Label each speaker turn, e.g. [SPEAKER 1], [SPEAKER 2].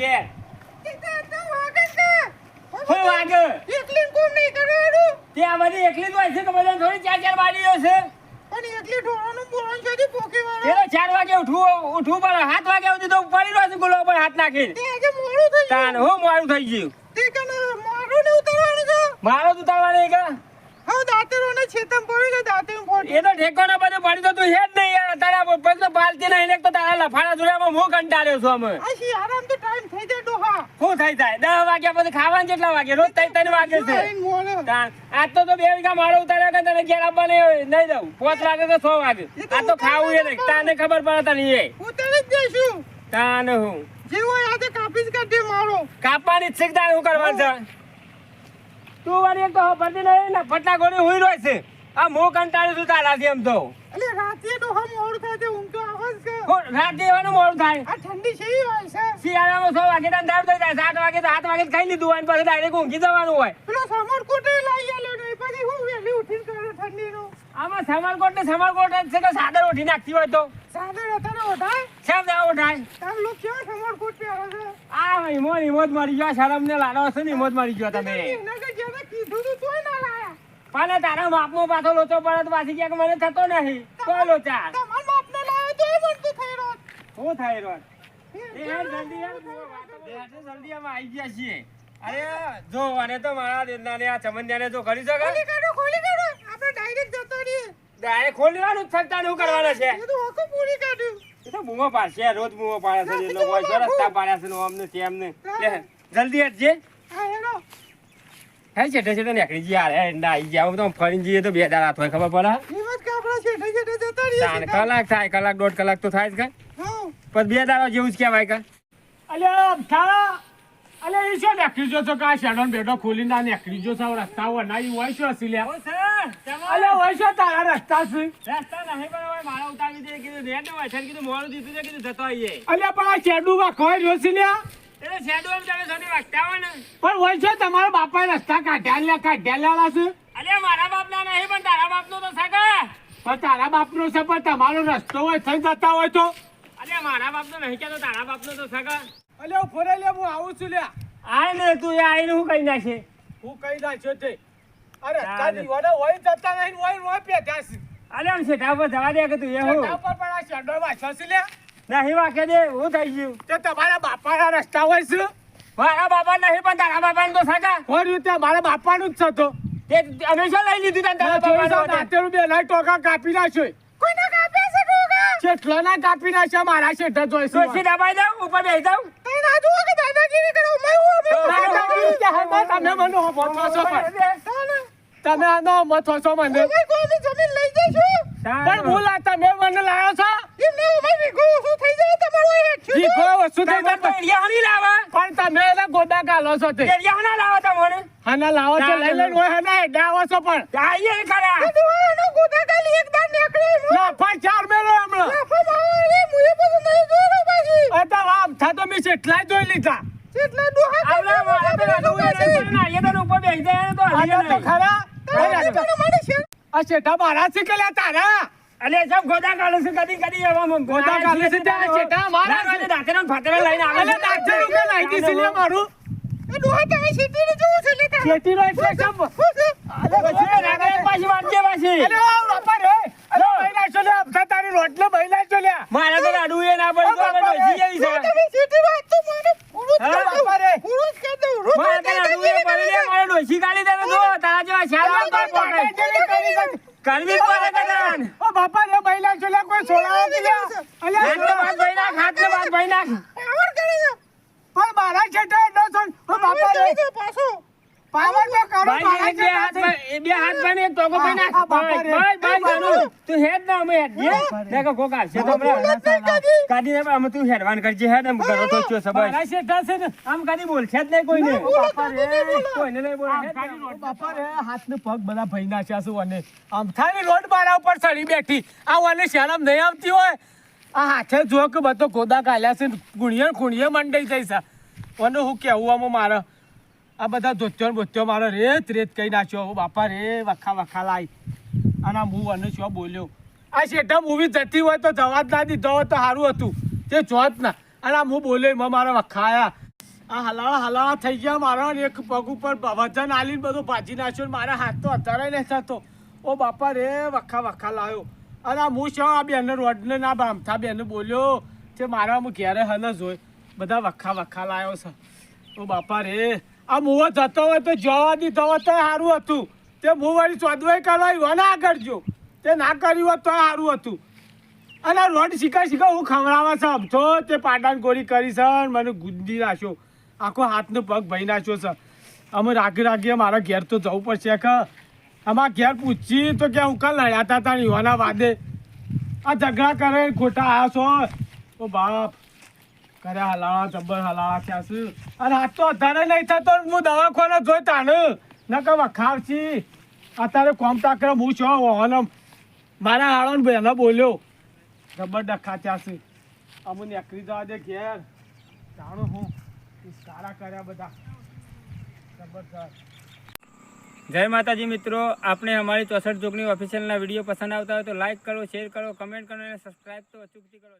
[SPEAKER 1] ઘેર શું વાગે ત્યાં બધી એકલી જ હોય છે કે બધા થોડી ચાર ચાર વાડીઓ છે? પેલો ચાર વાગે ઉઠવું ઉઠવું પડે. સાત વાગે સુધી તો પડી રહ્યો છે ગુલો પર હાથ નાખીને. તાન હું મારું થઈ ગયું? મારો તું તારવાની કે એ તો ઠેકોના બધું પડી તો તું હે જ નહીં યાર. તારા પગ તો પાલતી નહીં ને તો લફાડા દુરામાં હું કંટાળ્યો છું અમે શું થઈ જાય? 10 વાગ્યા પછી ખાવાનું કેટલા વાગે? રોજ ત્રણ વાગે છે. આજ તો તો બે વીઘા માળો ઉતાર્યા કે તને ઘેર આપવા નહીં નહીં દઉં. પાંચ વાગે કે 6 વાગે. આ તો ખાવું એ નહીં. તાને ખબર પડે તને એ. તાન હું. કાપવાની જ શીખતા હું કરવાનું છે. તું વારી એક તો ભરતી નહીં ને ફટા ગોળી હુઈ રહ્યો છે. આ મો કંટાળ્યો છું તારાથી એમ તો. એટલે રાતે એવાનું મોડું થાય.
[SPEAKER 2] ઠંડી છે હોય છે?
[SPEAKER 1] શિયાળામાં છ વાગે તો દાળ થઈ જાય સાત વાગે તો વાગે ખાઈ લીધું હોય પછી ડાયરેક્ટ ઊંઘી જવાનું હોય.
[SPEAKER 2] પેલો સમરકોટ લઈ આલ્યો ને પછી હું વહેલી ઉઠીને કર્યો ઠંડીનો?
[SPEAKER 1] આમાં સમરકોટ ને સમરકોટ જ છે કે સાદર ઉઠી નાખતી હોય તો?
[SPEAKER 2] સાદર હતા ઓઢાય
[SPEAKER 1] શેમ ના ઉઠાય?
[SPEAKER 2] તાર લોક કેવા સમરકોટ પહેરે છે?
[SPEAKER 1] આ હિમો હિમો જ મરી ગયો શરમ ને લાડો હશે ને જ મરી ગયો તમે.
[SPEAKER 2] એના જેને કીધું તું તોય ના લાયા.
[SPEAKER 1] પણ તારા બાપનો પાછો લોચો પડે તો પાછી ક્યાંક મને થતો નહીં. કોઈ લોચા
[SPEAKER 2] તમારા બાપને લાયો તોય મનતું થઈ રહ્યો
[SPEAKER 1] શું થાય એ યાર જલ્દી આમ આવી ગયા છીએ. અરે જો અને તો મારા દેવનાને આ ચમનિયાને જો કરી શકે?
[SPEAKER 2] ખોલી કાઢો ખોલી કાઢો. આપણે ડાયરેક્ટ જતો રહીએ.
[SPEAKER 1] ડાયરેક્ટ ખોલવાનું થતા શું કરવાના છે?
[SPEAKER 2] એ તો હોકો પૂરી કાઢ્યું.
[SPEAKER 1] એ તો બૂમો પાડશે રોજ બૂમો પાડે છે એ લોકો રસ્તા પાડ્યા છે ને અમને તેમને. જલ્દી હટજે
[SPEAKER 2] હા હેડો.
[SPEAKER 1] હે છેટે છેટે નીકળી ગયા રે ના આવી ગયા. તો ફરી જઈએ તો બે દાડા થાય ખબર પડે?
[SPEAKER 2] હિંમત કે આપણે છેટે છેટે જતા રહીએ
[SPEAKER 1] કલાક થાય કલાક દોઢ કલાક તો થાય જ કાંઈ. પણ બે દાડા જેવું જ કહેવાય કાં.
[SPEAKER 3] અલ્યા થાળા અલે એ શું નીકળી જો છો કા શેડો ને બેડો ખોલી ના નીકળી જો છો? રસ્તા હોય ના ઈ હોય શું હસી લ્યા? અલે હોય? શું તારા રસ્તા છે?
[SPEAKER 1] રસ્તા નહીં પણ હવે મારા ઉતારી દે કીધું રેડ હોય છે કીધું મોડું દીધું છે કીધું જતો આઈએ.
[SPEAKER 3] અલે પણ આ શેડું માં ખોઈ છે લ્યા?
[SPEAKER 1] એટલે શેડો એમ તમે સોની વાગતા હોય ને.
[SPEAKER 3] પણ હોય છે તમારા બાપાએ રસ્તા કાઢ્યા લ્યા કાઢ્યા લેલા છે.
[SPEAKER 1] અલે મારા બાપના નહીં પણ તારા બાપનો તો સગા
[SPEAKER 3] પણ તારા બાપનો છે પણ તમારો રસ્તો હોય થઈ જતા હોય તો.
[SPEAKER 1] અલે મારા બાપનો નહીં કહેતો તારા બાપનો તો સગા.
[SPEAKER 3] અલ્યા ફોરે લે હું આવું છું લ્યા.
[SPEAKER 1] આ ને તું એ આઈને હું કહી નાખે?
[SPEAKER 3] હું કહી નાખ્યો તે. અરે રસ્તા વડે હોય જતા નહીં હોય હોય પેટ્યા છે.
[SPEAKER 1] અલે હું શેઠા પર જવા દે કે તું એ હું?
[SPEAKER 3] શેઠા પર પણ આ શેડો વાંચ્યો છે લે
[SPEAKER 1] નહીં વાકે દે હું થઈ ગયું.
[SPEAKER 3] તે તમારા બાપાના રસ્તા હોય છે.
[SPEAKER 1] મારા બાપા નહીં પણ તારા બાપાને તો સગા.
[SPEAKER 3] હોય ત્યાં મારા બાપાનું જ છે તો.
[SPEAKER 1] તે અમે શું લઈ લીધું તારા
[SPEAKER 3] બાપા
[SPEAKER 1] બાપાનું?
[SPEAKER 3] બે લાઈ ટોકા કાપી નાખ્યો. કેટલા ના કાપી નાખ્યા મારા શેઠા જોઈશે
[SPEAKER 1] ડોશી દબાઈ દઉં ઉપર બેસી દઉં?
[SPEAKER 2] તઈ ના જુઓ કે દાદાગીરી કરો? મેં હું
[SPEAKER 3] તમે મને હોબો છો પણ. તમે આનો ઊભો થો છો મને.
[SPEAKER 2] જમીન લઈ જઈશું?
[SPEAKER 3] પણ ભૂલા તમે મને લાયો છો?
[SPEAKER 2] એમને અમે વિગો ઓછું થઈ જાય?
[SPEAKER 3] ભીખો વસ્તુ
[SPEAKER 1] પેડિયા નહીં લાવા?
[SPEAKER 3] પણ તમે એને ગોદા ગાલો છો તે.
[SPEAKER 1] પેડિયા ના લાવા તમને?
[SPEAKER 3] હાના લાવો છો લઈ લઈને હોય હાના હેડા આવો છો પણ.
[SPEAKER 1] આઈએ ખરા.
[SPEAKER 2] દુવાનો ગોદા કાલી એક દાન
[SPEAKER 3] લાફા ચાર મેલો હમણાં.
[SPEAKER 2] લાફા મારે મુએ બધું નહીં જોયો પાછી.
[SPEAKER 3] અત્યારે આમ થતો મેં કેટલાય જોઈ લીધા.
[SPEAKER 2] જેટલા ડોહા
[SPEAKER 1] આવડે મારે તો નતું એ નહીં પણ આઈએ તો ઉપર બેસી જાય તો હલીએ
[SPEAKER 3] તો ખરા. અરે,
[SPEAKER 2] મને છે.
[SPEAKER 3] આ શેઠા મારા છે કે તારા.
[SPEAKER 1] અલે સાહેબ ગોદા કાલે છે કદી કદી એવા
[SPEAKER 3] ગોદા કાલે છે ત્યારે ચેટા મારા. છે.
[SPEAKER 1] દાંતેડા ને લઈને આવે
[SPEAKER 3] અલે ડાક્ટર રૂપિયા લઈ દીધી લે મારું.
[SPEAKER 2] એ ડોહા તમે સીટી ને જોવું છે લેતા
[SPEAKER 3] નો એટલે સબ
[SPEAKER 1] પછી રાગે પાછી વાંચે પાછી
[SPEAKER 3] અરે આ બાપા રે અરે મહિના છો લે આપતા તારી રોટલો મહિના છો લે
[SPEAKER 1] મારે તો લાડુ એ ના પડી તો હવે ડોસી જેવી છે
[SPEAKER 2] તમે સીટી વાત તો મને પૂરું જ
[SPEAKER 1] હા,
[SPEAKER 2] કરી દઉં.
[SPEAKER 3] બાપા રે.
[SPEAKER 2] પૂરું જ કરી દઉં. રોજ
[SPEAKER 1] મારે તો લાડુ એ પડી લે મારે ડોસી કાઢી દે તો જો તારા જેવા ખ્યાલ ના પાડ પકડે.
[SPEAKER 3] જેવી કરી દે.
[SPEAKER 1] કરવી પડે કદાન
[SPEAKER 3] ઓ બાપા રે બૈલા છો લે કોઈ છોડાવો કે લે અલે
[SPEAKER 1] હાથને બાદ ભાઈ નાખ, હાથને બાદ ભાઈ નાખ.
[SPEAKER 2] કરે
[SPEAKER 3] પણ મારા છેટા નો ઓ બાપા રે.
[SPEAKER 2] પાછો.
[SPEAKER 3] પાવર તો કરો
[SPEAKER 1] ભાઈ, બે હાથ ભાઈ- બે હાથ ભાઈને એક ટોકો ભાઈ નાખ. ભાઈ, ભાઈ, ભાઈ, જાનુ તું હેડ ના, અમે હેડ જઈએ. મેં કહ્યું છે તો. કાઢીને પણ અમે તું હેડવાન કરજે, હેડ, એમ કરો તો છો છે, બસ.
[SPEAKER 3] છે છેટા છે ને
[SPEAKER 1] આમ કાઢી બોલશે જ નહીં કોઈને.
[SPEAKER 3] બાપા રે
[SPEAKER 1] કોઈને નહીં બોલે.
[SPEAKER 3] બાપા રે હાથને પગ બધા ભઈ ના છે અને આમ ખાલી રોડ મારા ઉપર ચડી બેઠી આ વાને શરમ નહીં આવતી હોય આ હાથે જો કે બધો ગોદા કાલ્યા છે ગુણિયે ગુણિયે મંડાઈ જાય છે હું કેવું આમાં મારે આ બધા ધોત્યો બોત્યો મારો રેત રેત કહી નાખ્યો. બાપા રે, વખા વખા લાઈ અને હું અને છો બોલ્યો? આ શેઠા મૂવી જતી હોય તો જવા જ ના દીધો હોય તો સારું હતું. તે જોત ના. અને આ હું બોલ્યો, એમાં મારા વખાયા આ હલાવા હલાવા થઈ ગયા મારા એક પગ ઉપર વજન આલીને બધું ભાજી નાખ્યો મારા હાથ તો અત્યારે નહીં થતો. ઓ બાપા રે, વખા વખા લાવ્યો અને હું છો આ બેને રોડને ના બામથા બેન બોલ્યો? તે મારા હું ઘેરે હન જ હોય. બધા વખા વખા લાવ્યો છે. ઓ બાપા રે આ મુવો જતો હોય તો જવા દીધો હોય તો સારું હતું. તે હું વળી ચોદવાઈ કરાવ્યું ના કરજો તે ના કર્યું હોત તો સારું હતું. અને રોડ શીખા શીખા હું ખવડાવવા છે આમ તો. પાટણ ગોળી કરી છે મને ગુંદી નાખ્યો. આખો હાથનો પગ ભય નાખ્યો છે. અમે રાગી રાગીએ મારા ઘેર તો જવું પડશે કે અમારા ઘેર પૂછી તો કે હું કાલ લડ્યા હતા તાણી યુવાના વાદે. આ ઝઘડા કરે ખોટા આવ્યા છો. ઓ બાપ. કર્યા હલાળા જબ્બર હલાળા થયા છે. અને હાથ તો અત્યારે નહીં થતો ને હું દવાખાને જોઈ તાણ વખાવ છી અત્યારે કોમ તાકરે હું છો વાહન મારા હાળો ને બેનો બોલ્યો. જબ્બર ડખા થયા છે. અમુ નીકળી જવા દે ઘેર. જાણું હું. સારા કર્યા બધા. જબરદસ્ત
[SPEAKER 1] જય માતાજી મિત્રો આપણે અમારી ચોસઠ જોગની ઓફિશિયલના વીડિયો પસંદ આવતા હોય તો લાઈક કરો શેર કરો કમેન્ટ કરો અને સબસ્ક્રાઈબ તો અચૂકથી કરો.